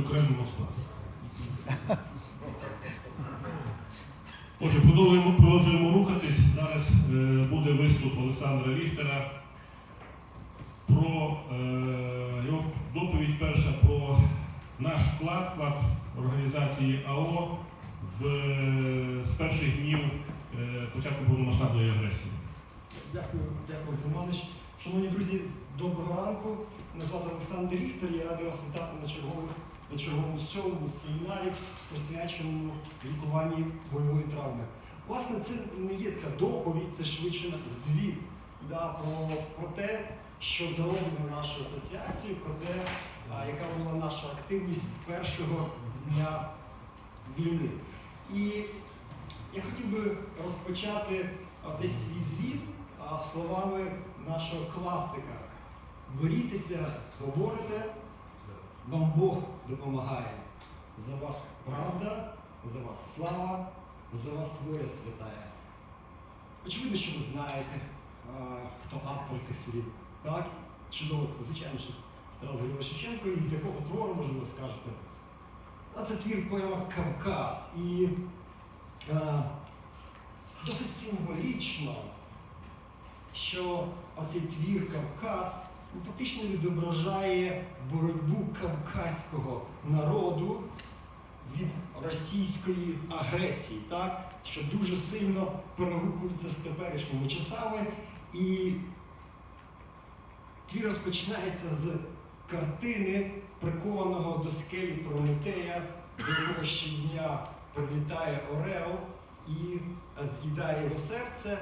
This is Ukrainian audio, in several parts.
окремо моста. Отже, продовжуємо, продовжуємо рухатись. Зараз е, буде виступ Олександра Ріхтера про е, його доповідь перша про наш вклад, вклад організації АО в, е, з перших днів е, початку повномасштабної агресії. Дякую, дякую, Романович. Шановні друзі, доброго ранку. Мене звати Олександр Ріхтер. Я радий вас вітати на чергових на черговому сьомому семінарі, присвяченому лікуванні бойової травми. Власне, це не є така доповідь, це швидше звіт да, про, про те, що зароблено нашою асоціацією, про те, а, яка була наша активність з першого дня війни. І я хотів би розпочати цей свій звіт словами нашого класика. Борітеся, поборете, вам Бог допомагає. За вас правда, за вас слава, за вас воля святая. Очевидно, що ви знаєте, хто автор цих слів. Так? Чудово, це звичайно, що Тарас Григорович Шевченко, і з якого твору, можливо, скажете. А це твір поема Кавказ. І а, досить символічно, що оцей твір Кавказ фактично відображає боротьбу кавказького народу від російської агресії, так? що дуже сильно перегукується з теперішніми часами. І твір розпочинається з картини, прикованого до скелі Прометея, до якого щодня прилітає Орел і з'їдає його серце,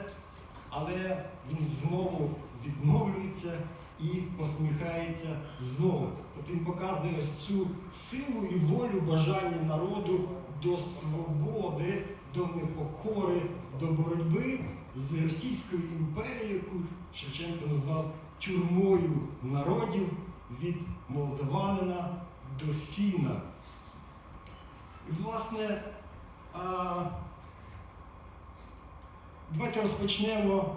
але він знову відновлюється і посміхається знову. Тобто він показує ось цю силу і волю бажання народу до свободи, до непокори, до боротьби з Російською імперією, яку Шевченко назвав тюрмою народів від молдаванина до фіна. І, власне, а, давайте розпочнемо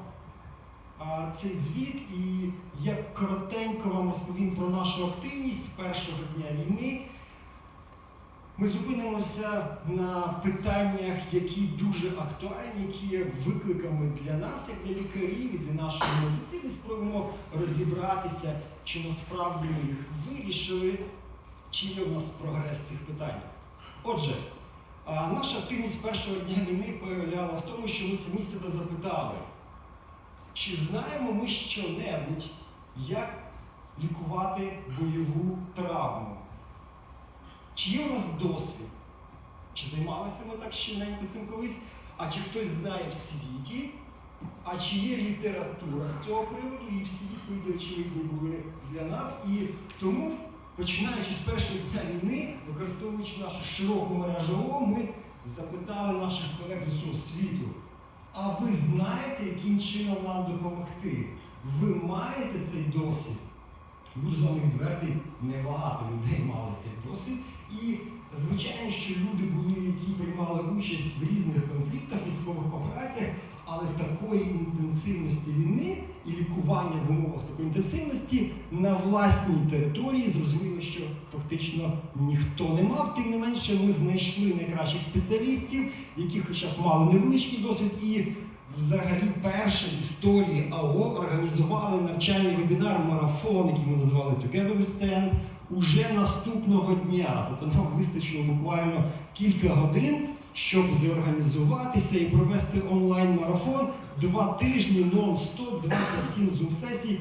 цей звіт, і я коротенько вам розповім про нашу активність першого дня війни. Ми зупинимося на питаннях, які дуже актуальні, які є викликами для нас, як для лікарів і для нашої медицини. Спробуємо розібратися, чи насправді ми їх вирішили, чи є у нас прогрес в цих питаннях. Отже, наша активність першого дня війни появляла в тому, що ми самі себе запитали, чи знаємо ми що-небудь, як лікувати бойову травму? Чи є у нас досвід? Чи займалися ми так щільненько цим колись? А чи хтось знає в світі? А чи є література з цього приводу? І всі відповіді очевидні були для нас. І тому, починаючи з першого дня війни, використовуючи нашу широку мережу ми запитали наших колег з усього світу. А ви знаєте, яким чином нам допомогти? Ви маєте цей досвід? Буду з вами відвертий, небагато людей мали цей досвід. І звичайно, що люди були, які приймали участь в різних конфліктах, військових операціях, але такої інтенсивності війни і лікування в умовах такої інтенсивності на власній території зрозуміло, що фактично ніхто не мав. Тим не менше, ми знайшли найкращих спеціалістів, які хоча б мали невеличкий досвід і взагалі перша в історії АО організували навчальний вебінар марафон, який ми назвали Together We Stand, уже наступного дня. Тобто нам вистачило буквально кілька годин, щоб зорганізуватися і провести онлайн-марафон. Два тижні нон-стоп, 27 зум-сесій,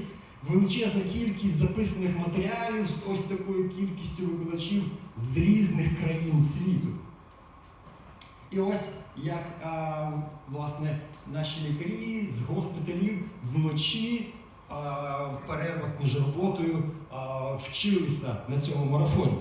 величезна кількість записаних матеріалів з ось такою кількістю викладачів з різних країн світу. І ось як а, власне наші лікарі з госпіталів вночі а, в перервах між роботою а, вчилися на цьому марафоні.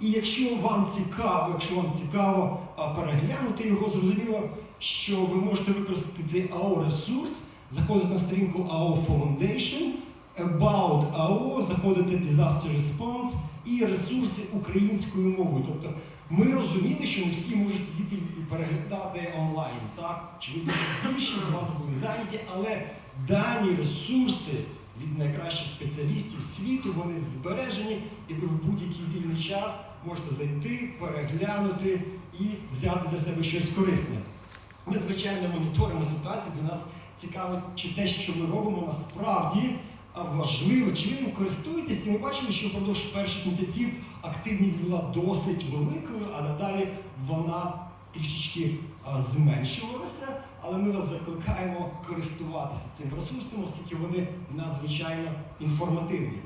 І якщо вам цікаво, якщо вам цікаво переглянути його, зрозуміло, що ви можете використати цей АО ресурс, заходите на сторінку AO Foundation, About AO, заходите в Disaster Response і ресурси українською мовою. Тобто ми розуміли, що не всі можуть сидіти і переглядати онлайн. Так? Очевидно, що більшість з вас були зайняті, але дані ресурси від найкращих спеціалістів світу вони збережені, і ви в будь-який вільний час можете зайти, переглянути і взяти для себе щось корисне. Ми, звичайно, моніторимо ситуацію, для нас цікаво, чи те, що ми робимо, насправді важливо, чи ви ним користуєтесь. І ми бачили, що впродовж перших місяців активність була досить великою, а надалі вона трішечки зменшувалася. Але ми вас закликаємо користуватися цим ресурсом, оскільки вони надзвичайно інформативні.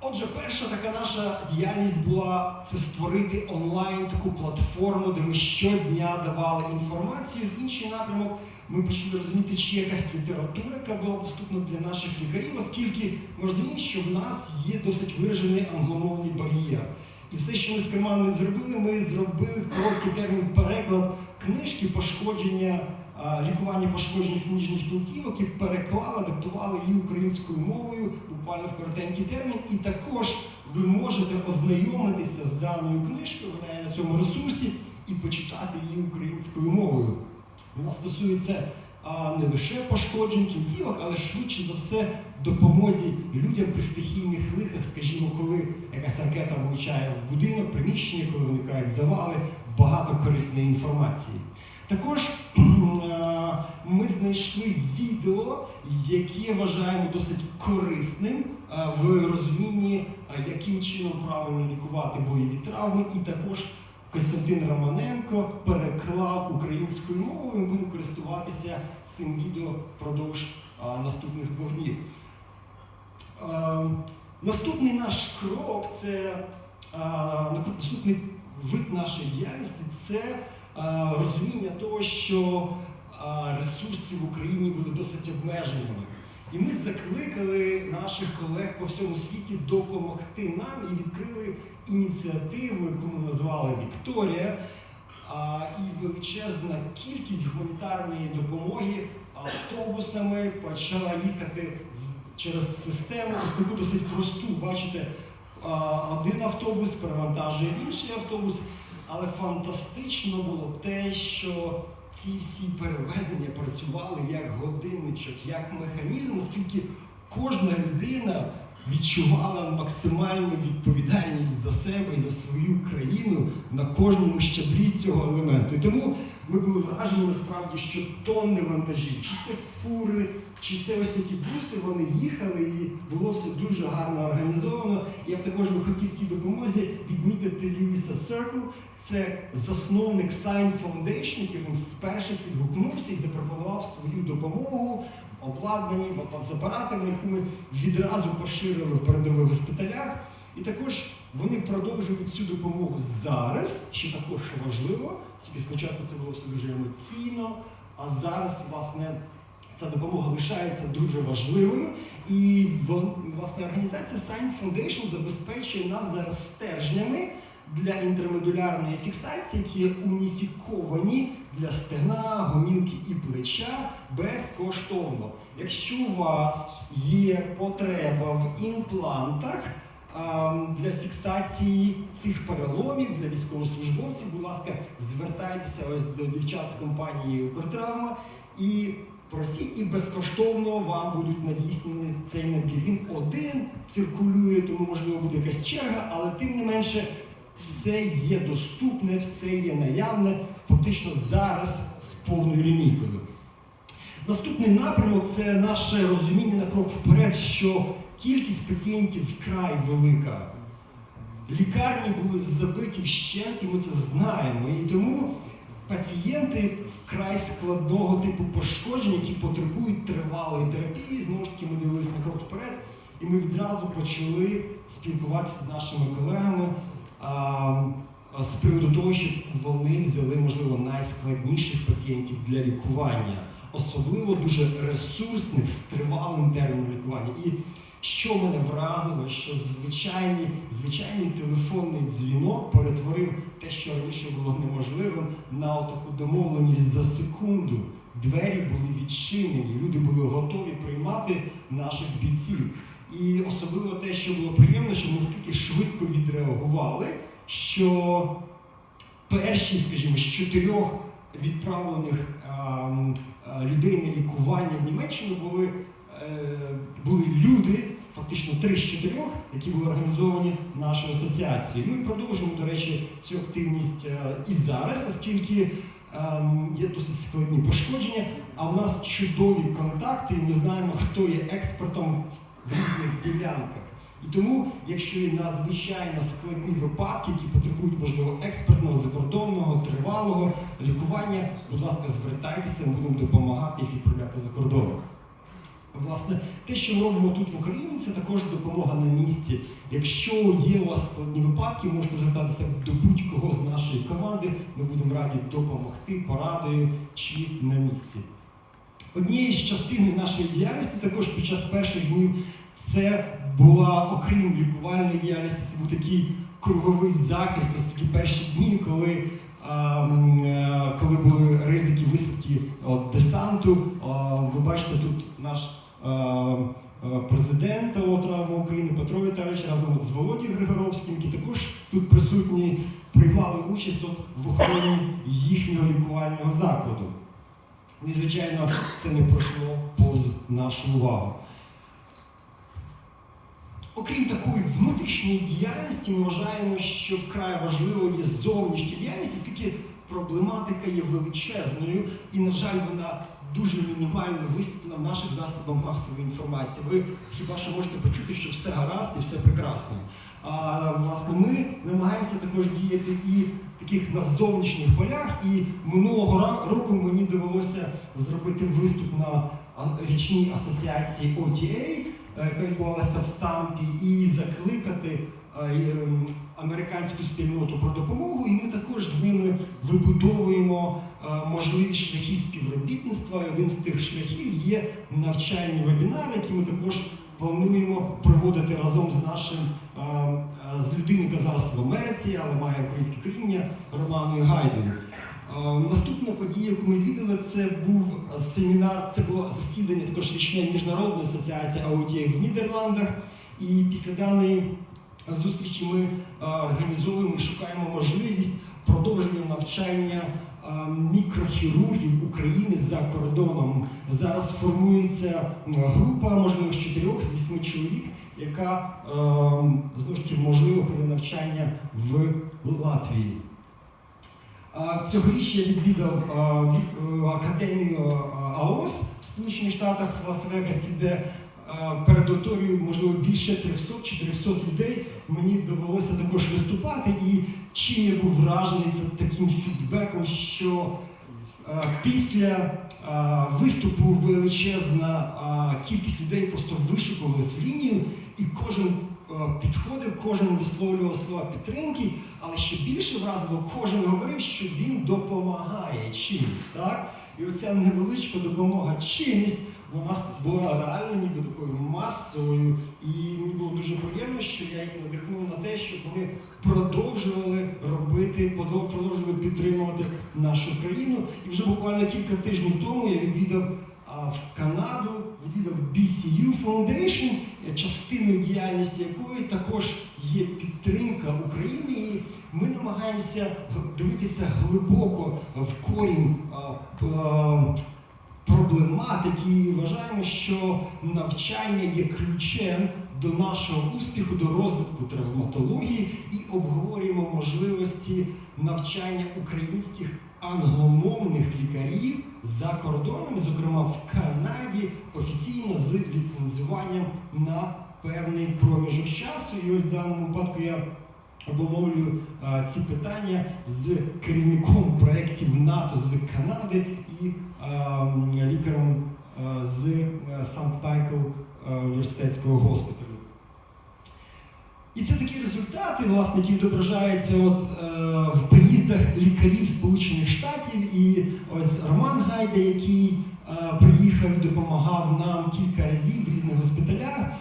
Отже, перша така наша діяльність була це створити онлайн таку платформу, де ми щодня давали інформацію. Інший напрямок ми почали розуміти, чи якась література, яка була доступна для наших лікарів, оскільки ми розуміємо, що в нас є досить виражений англомовний бар'єр. І все, що ми з командою зробили, ми зробили в короткий термін переклад книжки пошкодження, лікування пошкоджених ніжніх кінцівок і переклали, адаптували її українською мовою буквально в коротенький термін. І також ви можете ознайомитися з даною книжкою, вона є на цьому ресурсі, і почитати її українською мовою. Вона стосується а, не лише пошкоджень кінцівок, але швидше за все допомозі людям при стихійних лихах, скажімо, коли якась ракета влучає в будинок, приміщення, коли виникають завали, багато корисної інформації. Також ми знайшли відео, яке вважаємо досить корисним в розумінні, яким чином правильно лікувати бойові травми, і також Костянтин Романенко переклав українською мовою. Ми будемо користуватися цим відео впродовж наступних двох днів. Е, наступний наш крок це наступний вид нашої діяльності це розуміння того, що а, ресурси в Україні були досить обмеженими. І ми закликали наших колег по всьому світі допомогти нам і відкрили ініціативу, яку ми назвали Вікторія. І величезна кількість гуманітарної допомоги автобусами почала їхати через систему, ось таку досить просту. Бачите, один автобус перевантажує інший автобус, але фантастично було те, що ці всі перевезення працювали як годинничок, як механізм, оскільки кожна людина відчувала максимальну відповідальність за себе і за свою країну на кожному щаблі цього елементу. І тому ми були вражені насправді, що тонни вантажів, чи це фури, чи це ось такі буси, вони їхали і було все дуже гарно організовано. Я також би хотів цій допомозі відмітити Льюіса Серкл. Це засновник Sign Foundation, який він з перших відгукнувся і запропонував свою допомогу обладнані з апаратами, яку ми відразу поширили в передових госпіталях. І також вони продовжують цю допомогу зараз, що також важливо, тільки спочатку це було все дуже емоційно, а зараз, власне, ця допомога лишається дуже важливою. І власне організація Sign Foundation забезпечує нас зараз стержнями для інтермедулярної фіксації, які є уніфіковані для стегна, гомілки і плеча безкоштовно. Якщо у вас є потреба в імплантах для фіксації цих переломів для військовослужбовців, будь ласка, звертайтеся ось до дівчат з компанії Укртравма і просіть, і безкоштовно вам будуть надіслані цей набір. Він один циркулює, тому можливо буде якась черга, але тим не менше все є доступне, все є наявне, фактично зараз з повною лінійкою. Наступний напрямок це наше розуміння на крок вперед, що кількість пацієнтів вкрай велика. Лікарні були забиті вщент, і ми це знаємо. І тому пацієнти вкрай складного типу пошкоджень, які потребують тривалої терапії, знову ж таки, ми дивилися на крок вперед, і ми відразу почали спілкуватися з нашими колегами а, з приводу того, щоб вони взяли, можливо, найскладніших пацієнтів для лікування, особливо дуже ресурсних з тривалим терміном лікування. І що мене вразило, що звичайний, звичайний телефонний дзвінок перетворив те, що раніше було неможливим, на таку домовленість за секунду. Двері були відчинені, люди були готові приймати наших бійців. І особливо те, що було приємно, що ми наскільки швидко відреагували, що перші, скажімо, з чотирьох відправлених ем, е, людей на лікування в Німеччину були, були люди, фактично три з чотирьох, які були організовані нашою асоціацією. Ми продовжуємо, до речі, цю активність е, і зараз, оскільки ем, є досить складні пошкодження, а в нас чудові контакти, і ми знаємо, хто є експертом в різних ділянках. І тому, якщо є надзвичайно складні випадки, які потребують можливо експертного, закордонного, тривалого лікування, будь ласка, звертайтеся, ми будемо допомагати їх відправляти за кордон. Власне, те, що ми робимо тут в Україні, це також допомога на місці. Якщо є у вас складні випадки, можете звертатися до будь-кого з нашої команди. Ми будемо раді допомогти порадою чи на місці. Однією з частин нашої діяльності також під час перших днів це була, окрім лікувальної діяльності, це був такий круговий захист, оскільки перші дні, коли, е, коли були ризики висадки десанту, ви бачите тут наш е, е, України Петро Віталійович разом з Володією Григоровським, які також тут присутні, приймали участь в охороні їхнього лікувального закладу. І, звичайно, це не пройшло повз нашу увагу. Окрім такої внутрішньої діяльності, ми вважаємо, що вкрай важливо є зовнішня діяльність, оскільки проблематика є величезною і, на жаль, вона дуже мінімально висвітлена в наших засобах масової інформації. Ви хіба що можете почути, що все гаразд і все прекрасно. А власне ми намагаємося також діяти і в таких на зовнішніх полях. І минулого року мені довелося зробити виступ на річній асоціації OTA, е, яка відбувалася в Тампі, і закликати американську спільноту про допомогу. І ми також з ними вибудовуємо е, можливі шляхи співробітництва. Один з тих шляхів є навчальні вебінари, які ми також плануємо проводити разом з нашим е, е, з людиною, яка зараз в Америці, але має українське коріння Романою Гайдою. Наступна подія, яку ми відвідали, це був семінар, це було засідання також річної міжнародної асоціації аудіїв в Нідерландах. І після даної зустрічі ми організовуємо і шукаємо можливість продовження навчання мікрохірургів України за кордоном. Зараз формується група, можливо, з чотирьох, з вісьми чоловік, яка знову ж таки можливо прийме навчання в Латвії. Цьогоріч я відвідав е, академію АОС в Сполучених Штатах в Лас-Вегасі, де перед аудиторією, можливо, більше 300-400 людей. Мені довелося також виступати. І чим я був вражений це таким фідбеком, що після виступу величезна кількість людей просто вишукувалась в лінію, і кожен підходив, кожен висловлював слова підтримки. Але що більше вразило, кожен говорив, що він допомагає чимось, так? І оця невеличка допомога чимось, вона була реально ніби такою масовою. І мені було дуже приємно, що я їх надихнув на те, щоб вони продовжували робити, продовжували підтримувати нашу країну. І вже буквально кілька тижнів тому я відвідав в Канаду, відвідав BCU Foundation, частиною діяльності якої також є підтримка України. І ми намагаємося дивитися глибоко в корінь проблематики і вважаємо, що навчання є ключем до нашого успіху, до розвитку травматології і обговорюємо можливості навчання українських англомовних лікарів за кордоном, зокрема в Канаді, офіційно з ліцензуванням на певний проміжок часу. І ось в даному випадку я обумовлюю е, ці питання з керівником проєктів НАТО з Канади і е, лікарем е, з е, Санкт-Майкл е, університетського госпіталю. І це такі результати, власне, які відображаються от, е, в приїздах лікарів Сполучених Штатів. І ось Роман Гайда, який е, приїхав і допомагав нам кілька разів в різних госпіталях.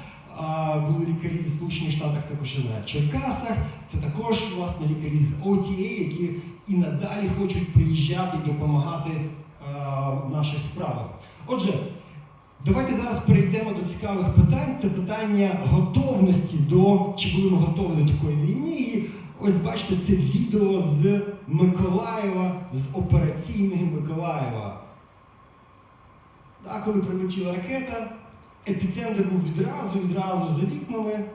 Були лікарі з Сполучених Штатах, також і на Черкасах. Це також власне лікарі з OTA, які і надалі хочуть приїжджати і допомагати е, в наших справах. Отже, давайте зараз перейдемо до цікавих питань. Це питання готовності до чи були ми готові до такої війни. І ось бачите це відео з Миколаєва, з операційної Миколаєва. Так, коли прилетіла ракета, епіцентр був відразу, відразу за вікнами,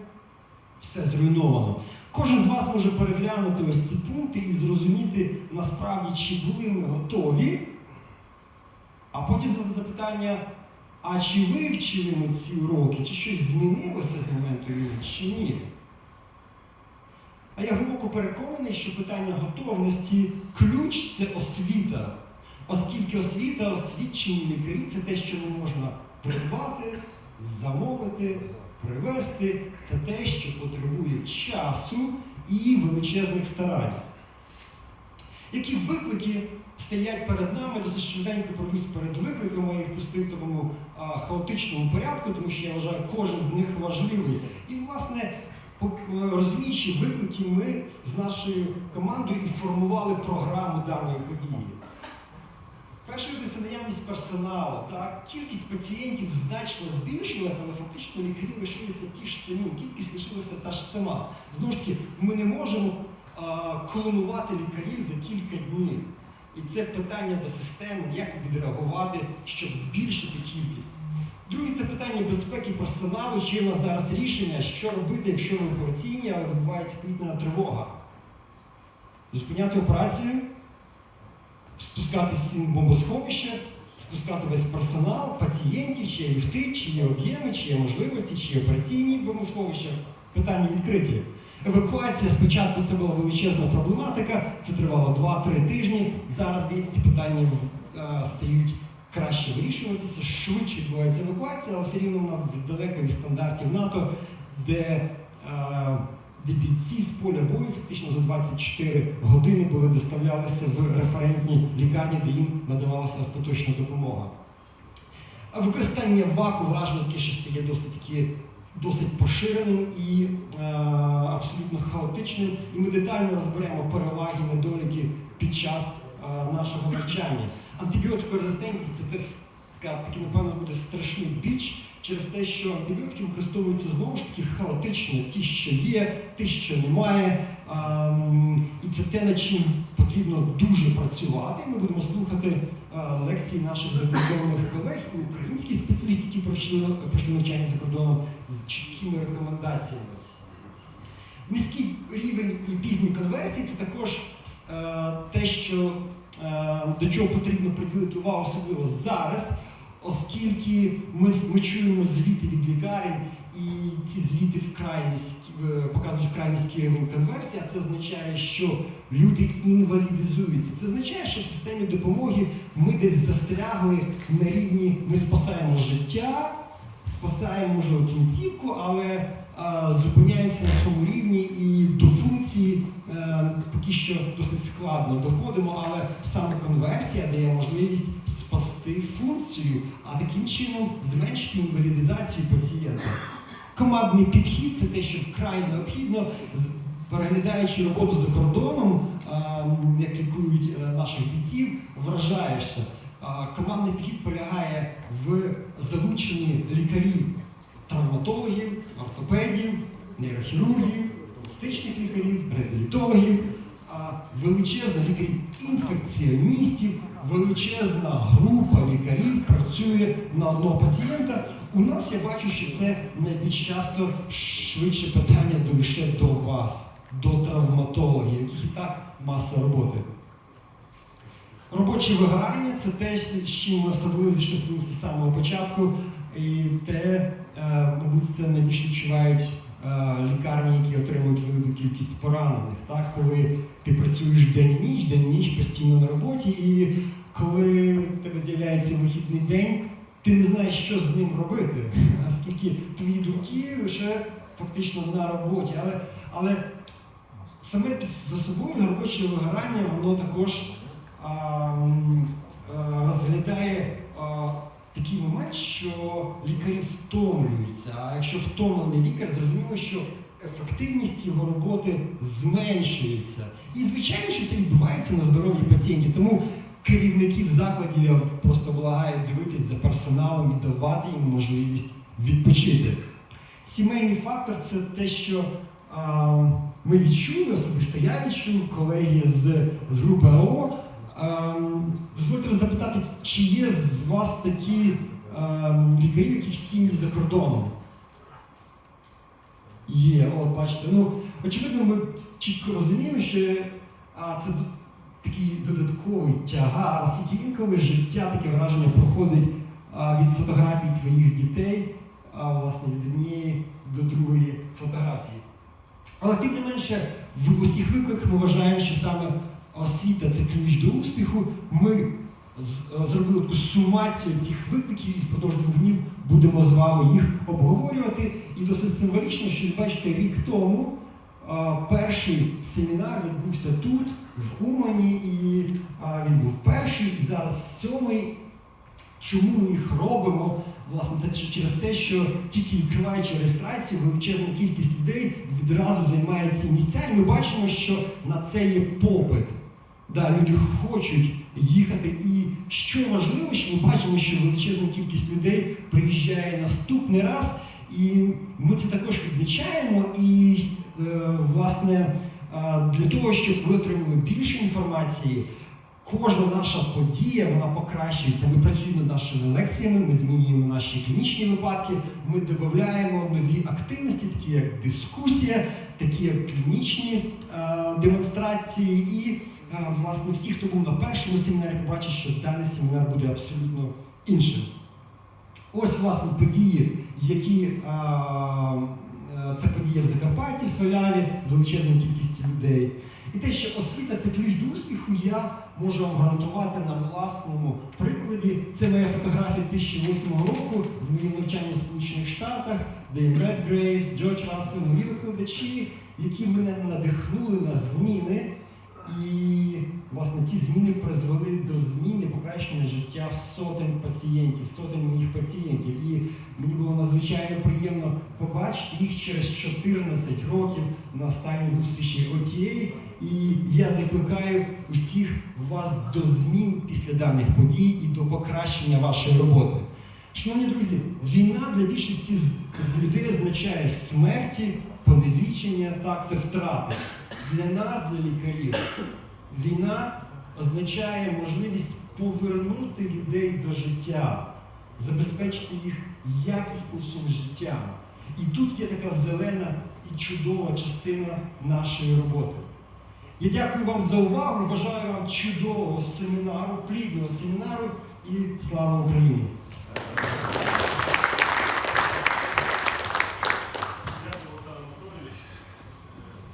все зруйновано. Кожен з вас може переглянути ось ці пункти і зрозуміти насправді, чи були ми готові, а потім задати запитання, а чи вивчили ми ці уроки, чи щось змінилося з моменту війни, чи ні? А я глибоко переконаний, що питання готовності ключ це освіта. Оскільки освіта, освічені лікарі це те, що не можна придбати, замовити, привезти, це те, що потребує часу і величезних старань. Які виклики стоять перед нами, досить швиденько пройдусь перед викликами, я їх пустив в такому а, хаотичному порядку, тому що я вважаю, кожен з них важливий. І, власне, розуміючи виклики, ми з нашою командою і формували програму даної події. Перший це наявність персоналу. Так? Кількість пацієнтів значно збільшилася, але фактично лікарі лишилися ті ж самі, кількість лишилася та ж сама. Знову ж таки, ми не можемо а, клонувати лікарів за кілька днів. І це питання до системи, як відреагувати, щоб збільшити кількість. Друге це питання безпеки персоналу. Чи є у нас зараз рішення, що робити, якщо ви операційні, але відбувається повітряна тривога. Зупиняти операцію, спускати стіни бомбосховища, спускати весь персонал, пацієнтів, чи є ліфти, чи є об'єми, чи є можливості, чи є операційні бомбосховища. Питання відкриті. Евакуація спочатку це була величезна проблематика, це тривало 2-3 тижні. Зараз ці питання е, стають краще вирішуватися, швидше відбувається евакуація, але все рівно вона далека від стандартів НАТО, де, е, де бійці з поля бою фактично за 24 години були доставлялися в референтні лікарні, де їм надавалася остаточна допомога. А використання ваку враження, яке ще стає досить таки досить поширеним і е, абсолютно хаотичним. І ми детально розберемо переваги, недоліки під час е, нашого навчання. Антибіотикорезистентність це така, напевно, буде страшний біч через те, що антибіотики використовуються знову ж таки хаотично, ті, що є, ті, що немає. Ем, і це те, над чим потрібно дуже працювати. Ми будемо слухати е, лекції наших закордонних колег і українських спеціалістів, які пройшли навчання за кордоном з чіткими рекомендаціями. Низький рівень і пізні конверсії це також е, те, що до чого потрібно приділити увагу, особливо зараз, оскільки ми, ми чуємо звіти від лікарень, і ці звіти вкрай е, показують вкрай низький рівень конверсії, а це означає, що люди інвалідизуються. Це означає, що в системі допомоги ми десь застрягли на рівні, ми спасаємо життя, спасаємо можливо кінцівку, але а, зупиняємося на цьому рівні і до функції е, поки що досить складно доходимо, але саме конверсія дає можливість спасти функцію, а таким чином зменшити інвалідизацію пацієнта. Командний підхід це те, що вкрай необхідно, переглядаючи роботу за кордоном, а, як лікують е, наших бійців, вражаєшся. Командний підхід полягає в залученні лікарів, травматологів, ортопедів, нейрохірургів, пластичних лікарів, реабілітологів, величезна лікарів інфекціоністів, величезна група лікарів працює на одного пацієнта. У нас я бачу, що це найбільш часто швидше питання лише до вас, до травматологів, яких і так маса роботи. Робоче вигорання це те, з чим ми особливо зіштовхнулися з самого початку. І те, е, мабуть, це найбільше відчувають е, лікарні, які отримують велику кількість поранених. Так? Коли ти працюєш день і ніч, день і ніч постійно на роботі, і коли тебе з'являється вихідний день, ти не знаєш, що з ним робити, оскільки твої думки лише фактично на роботі. Але, але саме за собою робоче вигорання, воно також розглядає такий момент, що лікарі втомлюються. А якщо втомлений лікар, зрозуміло, що ефективність його роботи зменшується. І звичайно, що це відбувається на здоров'ї пацієнтів. Тому керівників закладів я просто благаю дивитись за персоналом і давати їм можливість відпочити. Сімейний фактор це те, що а, ми відчули, особисто я відчув, колеги з, з групи АО. А, дозвольте вас запитати, чи є з вас такі ем, лікарів, яких сім'ї за кордоном. Є, от бачите. Ну, очевидно, ми чітко розуміємо, що а, це такий додатковий тягар, оскільки інколи життя таке враження проходить а, від фотографій твоїх дітей, а власне від однієї до другої фотографії. Але тим не менше, в усіх викликах ми вважаємо, що саме освіта це ключ до успіху. Ми зробили сумацію цих викликів і впродовж двох днів будемо з вами їх обговорювати. І досить символічно, що бачите, рік тому перший семінар відбувся тут, в Умані, і він був перший, і зараз сьомий. Чому ми їх робимо? Власне, через те, що тільки відкриваючи реєстрацію, величезна кількість людей відразу займає ці місця, і ми бачимо, що на це є попит. Да, люди хочуть їхати. І що важливо, що ми бачимо, що величезна кількість людей приїжджає наступний раз, і ми це також відмічаємо. І, е, власне, е, для того, щоб ви отримали більше інформації, кожна наша подія вона покращується. Ми працюємо над нашими лекціями, ми змінюємо наші клінічні випадки, ми додаємо нові активності, такі як дискусія, такі як клінічні е, демонстрації. І власне всі, хто був на першому семінарі, побачать, що даний семінар буде абсолютно іншим. Ось власне події, які це подія в Закарпатті, в Соляві з величезною кількістю людей. І те, що освіта це ключ до успіху, я можу вам гарантувати на власному прикладі. Це моя фотографія 2008 року з моїм навчанням в Сполучених Штатах, де Ред Грейвс, Джордж Рассел, мої викладачі, які мене надихнули на зміни. І власне ці зміни призвели до зміни покращення життя сотень пацієнтів, сотень моїх пацієнтів. І мені було надзвичайно приємно побачити їх через 14 років на останній зустрічі OTA. І я закликаю усіх вас до змін після даних подій і до покращення вашої роботи. Шановні друзі, війна для більшості з, людей означає смерті, поневічення, так, це втрати. Для нас, для лікарів, війна означає можливість повернути людей до життя, забезпечити їх якіснішим життям. І тут є така зелена і чудова частина нашої роботи. Я дякую вам за увагу, бажаю вам чудового семінару, плідного семінару і слава Україні!